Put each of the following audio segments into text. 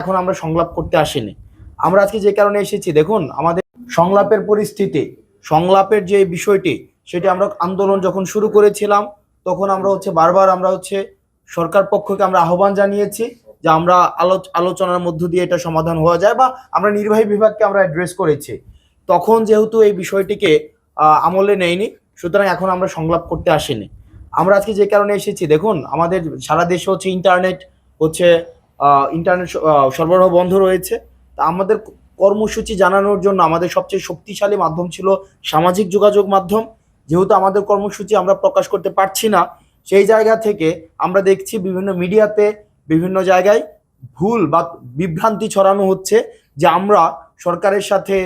এখন আমরা সংলাপ করতে আসিনি। আমরা আজকে যে কারণে এসেছি, দেখুন, আমাদের সংলাপের পরিস্থিতি, সংলাপের যে বিষয়টি, সেটি আমরা আন্দোলন যখন শুরু করেছিলাম, তখন আমরা হচ্ছে বারবার আমরা হচ্ছে সরকার পক্ষকে আমরা আহ্বান জানিয়েছি যে আমরা আলোচ- আলোচনার মধ্য দিয়ে এটা সমাধান হওয়া যায় বা আমরা নির্বাহী বিভাগকে আমরা অ্যাড্রেস করেছি। তখন যেহেতু এই বিষয়টিকে আমলে নেয়নি, সুতরাং এখন আমরা সংলাপ করতে আসিনি। আমরা আজকে যে কারণে এসেছি, দেখুন, আমাদের সারা দেশে হচ্ছে ইন্টারনেট হচ্ছে ইন্টারনেট সরবরাহ বন্ধ রয়েছে। তা আমাদের কর্মসূচি জানানোর জন্য আমাদের সবচেয়ে শক্তিশালী মাধ্যম ছিল সামাজিক যোগাযোগ মাধ্যম। যেহেতু আমাদের কর্মসূচি আমরা প্রকাশ করতে পারছি না, সেই জায়গা থেকে আমরা দেখছি বিভিন্ন মিডিয়াতে বিভিন্ন জায়গায় ভুল বা বিভ্রান্তি ছড়ানো হচ্ছে যে আমরা সরকারের সাথে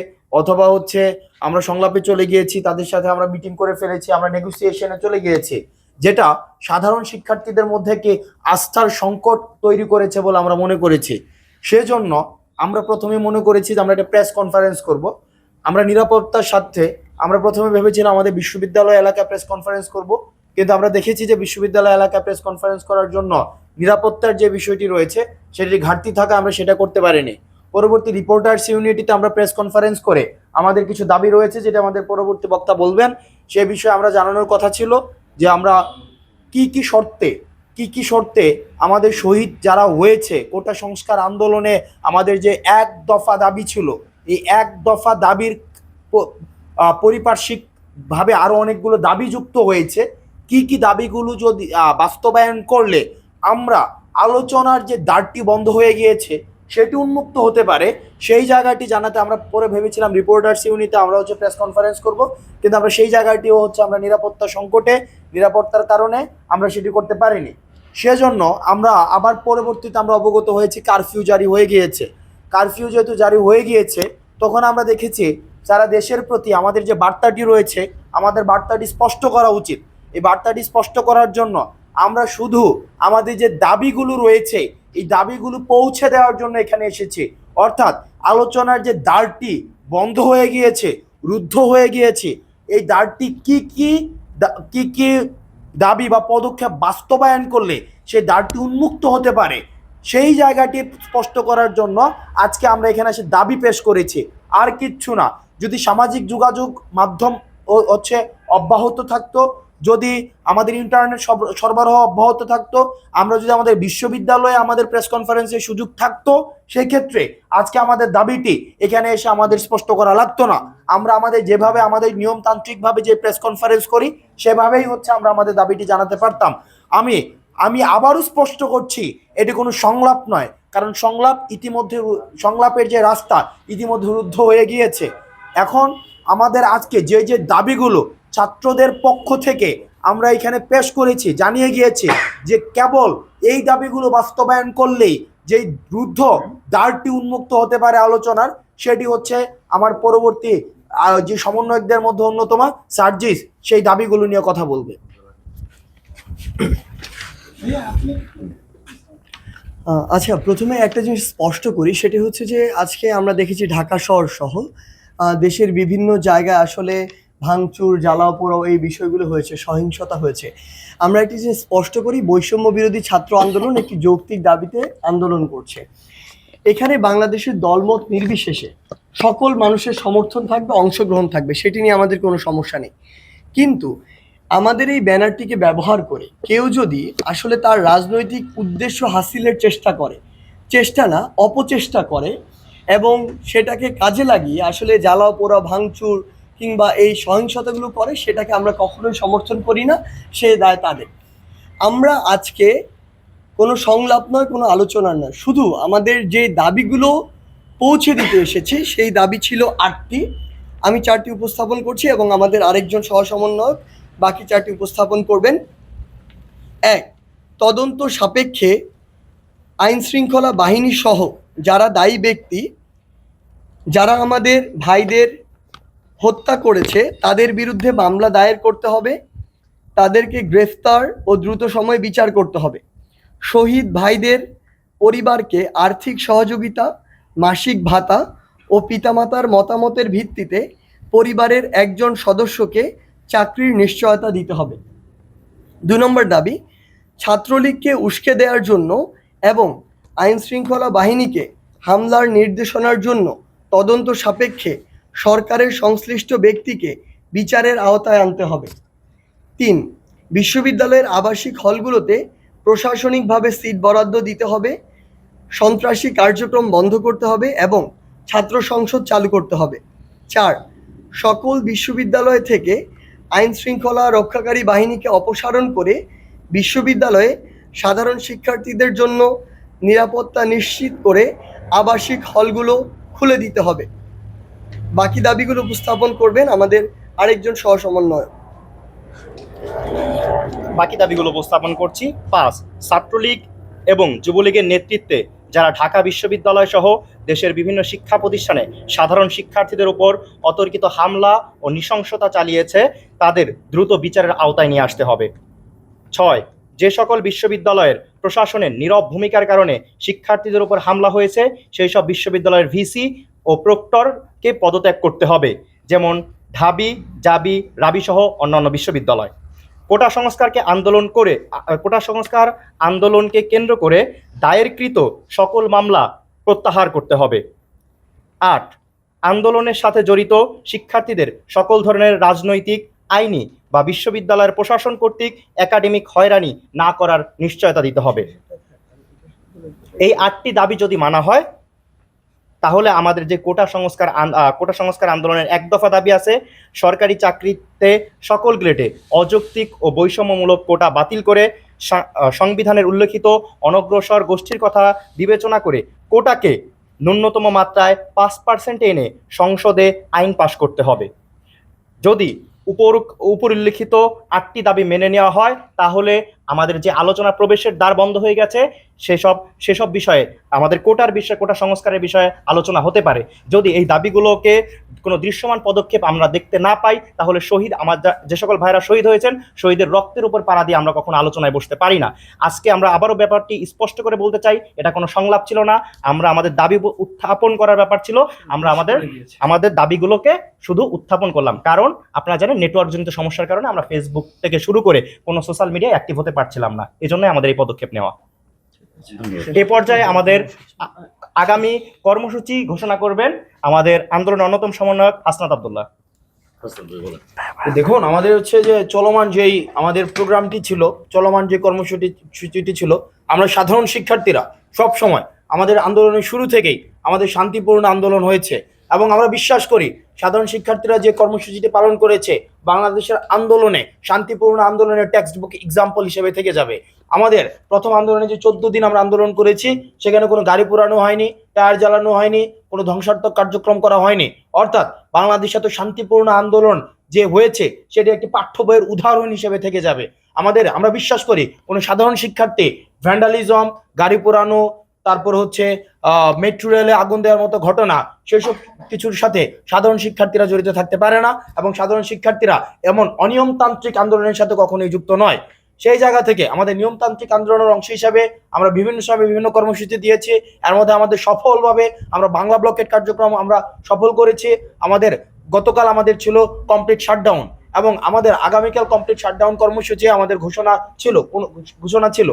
অথবা হচ্ছে আমরা সংলাপে চলে গিয়েছি, তাদের সাথে আমরা মিটিং করে ফেলেছি, আমরা নেগোসিয়েশনে চলে গিয়েছি। যেটা সাধারণ শিক্ষার্থীদের মধ্যে কি আস্থার সংকট তৈরি করেছে বলে আমরা মনে করেছি। সেজন্য আমরা প্রথমে মনে করেছি যে আমরা একটা প্রেস কনফারেন্স করব। আমরা নিরাপত্তার স্বার্থে আমরা প্রথমে ভেবেছিলাম আমাদের বিশ্ববিদ্যালয় এলাকায় প্রেস কনফারেন্স করব। কিন্তু আমরা দেখেছি যে বিশ্ববিদ্যালয় এলাকায় প্রেস কনফারেন্স করার জন্য নিরাপত্তার যে বিষয়টি রয়েছে, সেটির ঘাটতি থাকা আমরা সেটা করতে পারিনি। পরবর্তী রিপোর্টার্স ইউনিটিতে আমরা প্রেস কনফারেন্স করে আমাদের কিছু দাবি রয়েছে যেটা আমাদের পরবর্তী বক্তা বলবেন। সে বিষয়ে আমরা জানানোর কথা ছিল। যে আমরা কি কি শর্তে, কি কি শর্তে আমাদের শহীদ যারা হয়েছে, কোটা সংস্কার আন্দোলনে আমাদের যে এক দফা দাবি ছিল, এই এক দফা দাবির পারিপার্শ্বিকভাবে আরও অনেকগুলো দাবি যুক্ত হয়েছে। কি কি দাবিগুলো যদি বাস্তবায়ন করলে আমরা আলোচনার যে দ্বারটি বন্ধ হয়ে গিয়েছে সেটি উন্মুক্ত হতে পারে। সেই জায়গাটি জানাতে আমরা পরে ভেবেছিলাম রিপোর্টার্স ইউনিটে আমরা হচ্ছে প্রেস কনফারেন্স করব। কিন্তু আমরা সেই জায়গাটিও হচ্ছে আমরা নিরাপত্তা সংকটে, নিরাপত্তার কারণে আমরা সেটি করতে পারিনি। সেজন্য আমরা আবার পরবর্তীতে আমরা অবগত হয়েছি কারফিউ জারি হয়ে গিয়েছে। কারফিউ যেহেতু জারি হয়ে গিয়েছে, তখন আমরা দেখেছি সারা দেশের প্রতি আমাদের যে বার্তাটি রয়েছে, আমাদের বার্তাটি স্পষ্ট করা উচিত। এই বার্তাটি স্পষ্ট করার জন্য আমরা শুধু আমাদের যে দাবিগুলো রয়েছে এই দাবিগুলো পৌঁছে দেওয়ার জন্য এখানে এসেছি। অর্থাৎ আলোচনার যে দ্বারটি বন্ধ হয়ে গিয়েছে, রুদ্ধ হয়ে গিয়েছে, এই দ্বারটি কি কি কি কি দাবি বা পদক্ষেপ বাস্তবায়ন করলে সেই দ্বারটি উন্মুক্ত হতে পারে, সেই জায়গাটি স্পষ্ট করার জন্য আজকে আমরা এখানে এসে দাবি পেশ করেছি। আর কিচ্ছু না, যদি সামাজিক যোগাযোগ মাধ্যম হচ্ছে অব্যাহত থাকতো যদি আমাদের ইন্টারনেট সরবরাহ অব্যাহত থাকতো, আমরা যদি আমাদের বিশ্ববিদ্যালয়ে আমাদের প্রেস কনফারেন্সের সুযোগ থাকতো সেই ক্ষেত্রে আজকে আমাদের দাবিটি এখানে এসে আমাদের স্পষ্ট করা লাগতো না। আমরা আমাদের যেভাবে আমাদের নিয়মতান্ত্রিকভাবে যে প্রেস কনফারেন্স করি, সেভাবেই হচ্ছে আমরা আমাদের দাবিটি জানাতে পারতাম। আমি আমি আবারও স্পষ্ট করছি, এটি কোনো সংলাপ নয়, কারণ সংলাপ ইতিমধ্যে সংলাপের যে রাস্তা ইতিমধ্যে রুদ্ধ হয়ে গিয়েছে। এখন আমাদের আজকে যে যে দাবিগুলো ছাত্রদের পক্ষ থেকে আমরা এখানে পেশ করেছি, জানিয়ে গিয়েছি যে কেবল এই দাবিগুলো বাস্তবায়ন করলেই যে রুদ্ধ দ্বারটি উন্মুক্ত হতে পারে আলোচনার, সেটি হচ্ছে আমার পরবর্তী যে সমন্বয়কদের মধ্যে অন্যতম সার্জিস, সেই দাবিগুলো নিয়ে কথা বলবে। আচ্ছা প্রথমে একটা জিনিস স্পষ্ট করি, সেটি হচ্ছে যে আজকে আমরা দেখেছি ঢাকা শহর সহ দেশের বিভিন্ন জায়গায় আসলে ভাঙচুর জ্বালাও পোড়াও এই বিষয়গুলো হয়েছে, সহিংসতা হয়েছে। আমরা একটি জিনিস স্পষ্ট করি, বৈষম্য বিরোধী ছাত্র আন্দোলন একটি যৌক্তিক দাবিতে আন্দোলন করছে। এখানে বাংলাদেশের দলমত নির্বিশেষে সকল মানুষের সমর্থন থাকবে, অংশগ্রহণ থাকবে, সেটি নিয়ে আমাদের কোনো সমস্যা নেই। কিন্তু আমাদের এই ব্যানারটিকে ব্যবহার করে কেউ যদি আসলে তার রাজনৈতিক উদ্দেশ্য হাসিলের চেষ্টা করে, চেষ্টা না, অপচেষ্টা করে এবং সেটাকে কাজে লাগিয়ে আসলে জ্বালাও পোড়া ভাঙচুর কিংবা এই সহিংসতাগুলো করে, সেটাকে আমরা কখনোই সমর্থন করি না, সে দায় তাদের। আমরা আজকে কোনো সংলাপ নয়, কোনো আলোচনা নয়। শুধু আমাদের যে দাবিগুলো পৌঁছে দিতে এসেছে, সেই দাবি ছিল আটটি। আমি চারটি উপস্থাপন করছি এবং আমাদের আরেকজন সহসমন্বয়ক বাকি চারটি উপস্থাপন করবেন। এক, তদন্ত সাপেক্ষে আইন শৃঙ্খলা বাহিনী সহ যারা দায়ী ব্যক্তি, যারা আমাদের ভাইদের হত্যা করেছে, তাদের বিরুদ্ধে মামলা দায়ের করতে হবে, তাদেরকে গ্রেফতার ও দ্রুত সময়ে বিচার করতে হবে। শহীদ ভাইদের পরিবারকে আর্থিক সহযোগিতা, মাসিক ভাতা ও পিতামাতার মতামতের ভিত্তিতে পরিবারের একজন সদস্যকে চাকরির নিশ্চয়তা দিতে হবে। দু নম্বর দাবি, ছাত্রলীগকে উস্কে দেওয়ার জন্য এবং আইনশৃঙ্খলা বাহিনীকে হামলার নির্দেশনার জন্য তদন্ত সাপেক্ষে সরকারের সংশ্লিষ্ট ব্যক্তিকে বিচারের আওতায় আনতে হবে। তিন, বিশ্ববিদ্যালয়ের আবাসিক হলগুলোতে প্রশাসনিকভাবে সিট বরাদ্দ দিতে হবে, সন্ত্রাসী কার্যক্রম বন্ধ করতে হবে এবং ছাত্র সংসদ চালু করতে হবে। চার, সকল বিশ্ববিদ্যালয় থেকে আইন শৃঙ্খলা রক্ষাকারী বাহিনীকে অপসারণ করে বিশ্ববিদ্যালয়ে সাধারণ শিক্ষার্থীদের জন্য নিরাপত্তা নিশ্চিত করে আবাসিক হলগুলো খুলে দিতে হবে। বাকি দাবিগুলো উপস্থাপন করবেন আমাদের আরেকজন সহ সমন্বয়ক বাকি দাবিগুলো উপস্থাপন করছি। পাঁচ, ছাত্রলীগ এবং যুবলীগের নেতৃত্বে যারা ঢাকা বিশ্ববিদ্যালয় সহ দেশের বিভিন্ন শিক্ষা প্রতিষ্ঠানে সাধারণ শিক্ষার্থীদের উপর অতর্কিত হামলা ও নৃশংসতা চালিয়েছে, তাদের দ্রুত বিচারের আওতায় নিয়ে আসতে হবে। ছয়, যে সকল বিশ্ববিদ্যালয়ের প্রশাসনের নীরব ভূমিকার কারণে শিক্ষার্থীদের উপর হামলা হয়েছে, সেই সব বিশ্ববিদ্যালয়ের ভিসি ও প্রক্টরকে পদত্যাগ করতে হবে, যেমন ঢাবি, জাবি রাবি সহ অন্যান্য বিশ্ববিদ্যালয়। কোটা সংস্কারকে আন্দোলন করে কোটা সংস্কার আন্দোলনকে কেন্দ্র করে দায়েরকৃত সকল মামলা প্রত্যাহার করতে হবে। আট, আন্দোলনের সাথে জড়িত শিক্ষার্থীদের সকল ধরনের রাজনৈতিক আইনি বা বিশ্ববিদ্যালয়ের প্রশাসন কর্তৃক একাডেমিক হয়রানি না করার নিশ্চয়তা দিতে হবে। এই আটটি দাবি যদি মানা হয় তাহলে আমাদের যে কোটা সংস্কার কোটা সংস্কার আন্দোলনের এক দফা দাবি আছে, সরকারি চাকরিতে সকল গ্রেডে অযৌক্তিক ও বৈষম্যমূলক কোটা বাতিল করে সংবিধানের উল্লেখিত অনগ্রসর গোষ্ঠীর কথা বিবেচনা করে কোটাকে ন্যূনতম মাত্রায় পাঁচ পার্সেন্ট এনে সংসদে আইন পাশ করতে হবে। যদি উপর উপর উল্লেখিত আটটি দাবি মেনে নেওয়া হয়, তাহলে আমাদের যে আলোচনা প্রবেশের দ্বার বন্ধ হয়ে গেছে সেসব সেসব বিষয়ে আমাদের কোটার বিষয়ে কোটা সংস্কারের বিষয়ে আলোচনা হতে পারে। যদি এই দাবিগুলোকে কোনো দৃশ্যমান পদক্ষেপ আমরা দেখতে না পাই তাহলে শহীদ আমার যা- যে সকল ভাইরা শহীদ হয়েছেন শহীদের রক্তের উপর পাড়া দিয়ে আমরা কখনো আলোচনায় বসতে পারি না। আজকে আমরা আবারও ব্যাপারটি স্পষ্ট করে বলতে চাই এটা কোনো সংলাপ ছিল না। আমরা আমাদের দাবি উত্থাপন করার ব্যাপার ছিল। আমরা আমাদের আমাদের দাবিগুলোকে শুধু উত্থাপন করলাম। কারণ আপনারা জানেন নেটওয়ার্কজনিত সমস্যার কারণে আমরা ফেসবুক থেকে শুরু করে কোনো সোশ্যাল মিডিয়ায় অ্যাক্টিভ হতে পারছিলাম না। এজন্যই আমাদের এই পদক্ষেপ নেওয়া। এ পর্যায়ে আমাদের আগামী কর্মসূচি ঘোষণা করবেন আমাদের আন্দোলনের অন্যতম সমন্বয়ক হাসনাত আবদুল্লাহ। দেখুন আমাদের হচ্ছে যে চলমান যেই আমাদের প্রোগ্রামটি ছিল চলমান যে কর্মসূচি সূচিটি ছিল আমরা সাধারণ শিক্ষার্থীরা সব সময় আমাদের আন্দোলনের শুরু থেকেই আমাদের শান্তিপূর্ণ আন্দোলন হয়েছে। এবং আমরা বিশ্বাস করি সাধারণ শিক্ষার্থীরা যে কর্মসূচিটি পালন করেছে বাংলাদেশের আন্দোলনে, শান্তিপূর্ণ আন্দোলনের টেক্সট বুক এক্সাম্পল হিসেবে থেকে যাবে। আমাদের প্রথম আন্দোলনে যে চোদ্দ দিন আমরা আন্দোলন করেছি, সেখানে কোনো গাড়ি পোড়ানো হয়নি, টায়ার জ্বালানো হয়নি, কোনো ধ্বংসাত্মক কার্যক্রম করা হয়নি। অর্থাৎ বাংলাদেশে তো শান্তিপূর্ণ আন্দোলন যে হয়েছে, সেটি একটি পাঠ্য বইয়ের উদাহরণ হিসেবে থেকে যাবে। আমাদের, আমরা বিশ্বাস করি কোনো সাধারণ শিক্ষার্থী ভ্যান্ডালিজম গাড়ি পোড়ানো তারপর হচ্ছে মেট্রো রেলে আগুন দেওয়ার মতো ঘটনা, সেসব কিছুর সাথে সাধারণ শিক্ষার্থীরা জড়িত থাকতে পারে না এবং সাধারণ শিক্ষার্থীরা এমন অনিয়মতান্ত্রিক আন্দোলনের সাথে কখনোই যুক্ত নয়। সেই জায়গা থেকে আমাদের নিয়মতান্ত্রিক আন্দোলনের অংশ হিসাবে আমরা বিভিন্ন সময় বিভিন্ন কর্মসূচি দিয়েছি। এর মধ্যে আমাদের সফলভাবে আমরা বাংলা ব্লকের কার্যক্রম আমরা সফল করেছি। আমাদের গতকাল আমাদের ছিল কমপ্লিট শাটডাউন এবং আমাদের আগামীকাল কমপ্লিট শাটডাউন কর্মসূচি আমাদের ঘোষণা ছিল ঘোষণা ছিল।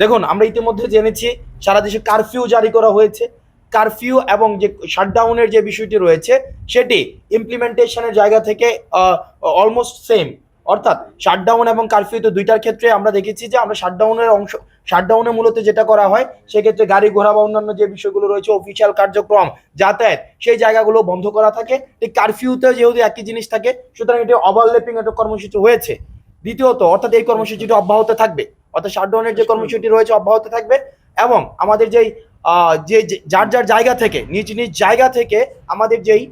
দেখুন, আমরা ইতিমধ্যে জেনেছি সারা দেশে কারফিউ জারি করা হয়েছে। কারফিউ এবং যে শাটডাউনের যে বিষয়টি রয়েছে, সেটি ইমপ্লিমেন্টেশনের জায়গা থেকে অলমোস্ট সেম অর্থাৎ শাটডাউন এবং কারফিউ তো দুইটার ক্ষেত্রে আমরা দেখেছি যে আমরা শাটডাউনের অংশ শাটডাউনে মূলত যেটা করা হয়, সেক্ষেত্রে গাড়ি ঘোড়া বা অন্যান্য যে বিষয়গুলো রয়েছে অফিসিয়াল কার্যক্রম, যাতায়াত, সেই জায়গাগুলো বন্ধ করা থাকে। এই কারফিউতে যেহেতু একই জিনিস থাকে, সুতরাং এটি ওভারল্যাপিং একটা কর্মসূচি হয়েছে। দ্বিতীয়ত, অর্থাৎ এই কর্মসূচিটি অব্যাহত থাকবে। অর্থাৎ শাটডাউনের যে কর্মসূচি রয়েছে অব্যাহত থাকবে এবং আমাদের যেই যে যার যার জায়গা থেকে, নিজ নিজ জায়গা থেকে আমাদের যেই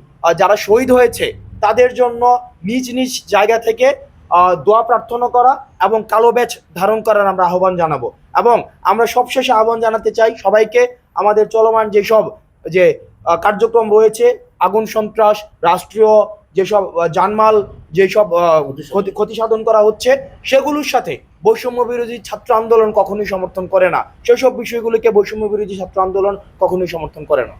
যারা শহীদ হয়েছে, তাদের জন্য নিজ নিজ জায়গা থেকে দোয়া প্রার্থনা করা এবং কালো ব্যাচ ধারণ করার আমরা আহ্বান জানাব। এবং আমরা সবশেষে আহ্বান জানাতে চাই সবাইকে আমাদের চলমান যেসব যে কার্যক্রম রয়েছে, আগুন সন্ত্রাস, রাষ্ট্রীয় যেসব জানমাল যেসব ক্ষতি সাধন করা হচ্ছে, সেগুলোর সাথে বৈষম্য বিরোধী ছাত্র আন্দোলন কখনোই সমর্থন করে না। সেসব বিষয়গুলিকে বৈষম্য বিরোধী ছাত্র আন্দোলন কখনোই সমর্থন করে না।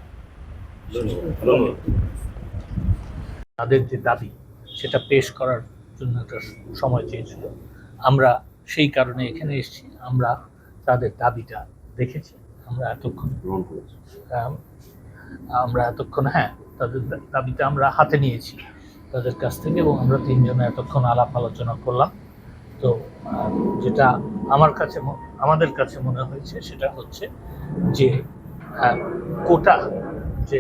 তাদের যে দাবি সেটা পেশ করার জন্য একটা সময় চেয়েছিল। আমরা সেই কারণে এখানে এসেছি। আমরা তাদের দাবিটা দেখেছি। আমরা এতক্ষণ আম, আমরা এতক্ষণ হ্যাঁ তাদের দাবিটা আমরা হাতে নিয়েছি তাদের কাছ থেকে এবং আমরা তিনজনে এতক্ষণ আলাপ আলোচনা করলাম। তো যেটা আমার কাছে আমাদের কাছে মনে হয়েছে সেটা হচ্ছে যে আহ, কোটা যে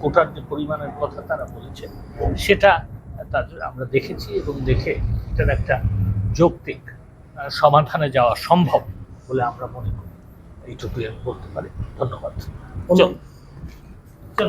কোটার যে পরিমাণের কথা তারা বলেছে সেটা তাদের আমরা দেখেছি এবং দেখে এটার একটা যৌক্তিক সমাধানে যাওয়া সম্ভব বলে আমরা মনে করি। এইটুকুই আমি বলতে পারি। ধন্যবাদ। চল। চল